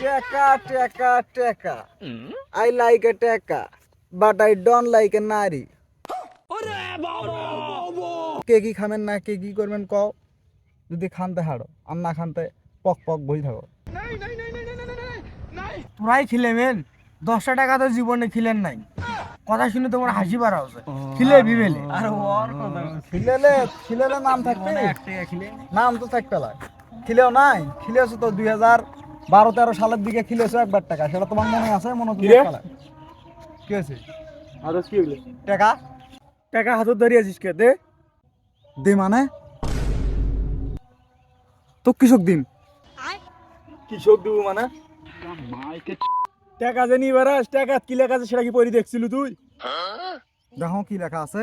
টেকা টেকা টেকা। আই লাইক এ টেকা but I don't like a নারী। কে কি খাবেন না কে কি করবেন কও? যদি খানতে হাড়ো আর না খানতে পক পক বই থাকো। তোরাই খিলেমেন দশটা টাকা তো জীবনে খিলেন নাই। কথা শুনে তোমার হাসি পারা হচ্ছে। খিলে বিবেলে। আর খিলেলে খিলেলে নাম থাকবে? নাম তো থাকবে না খিলেও নাই খিলেছো তো দুই হাজার বারো তেরো সালের দিকে খিলেছো একবার টাকা। সেটা তোমার মনে আছে? মনে হচ্ছে কি হয়েছে? আর কি বলে টাকা? টাকা হাতত ধরে আছিস কে? দে। দে মানে? তো কৃষক দিন কৃষক দেবো মানে? টাকা যে নিবার টাকা কি লেখা আছে সেটা কি পড়ি দেখছিল তুই? দেখো কি লেখা আছে।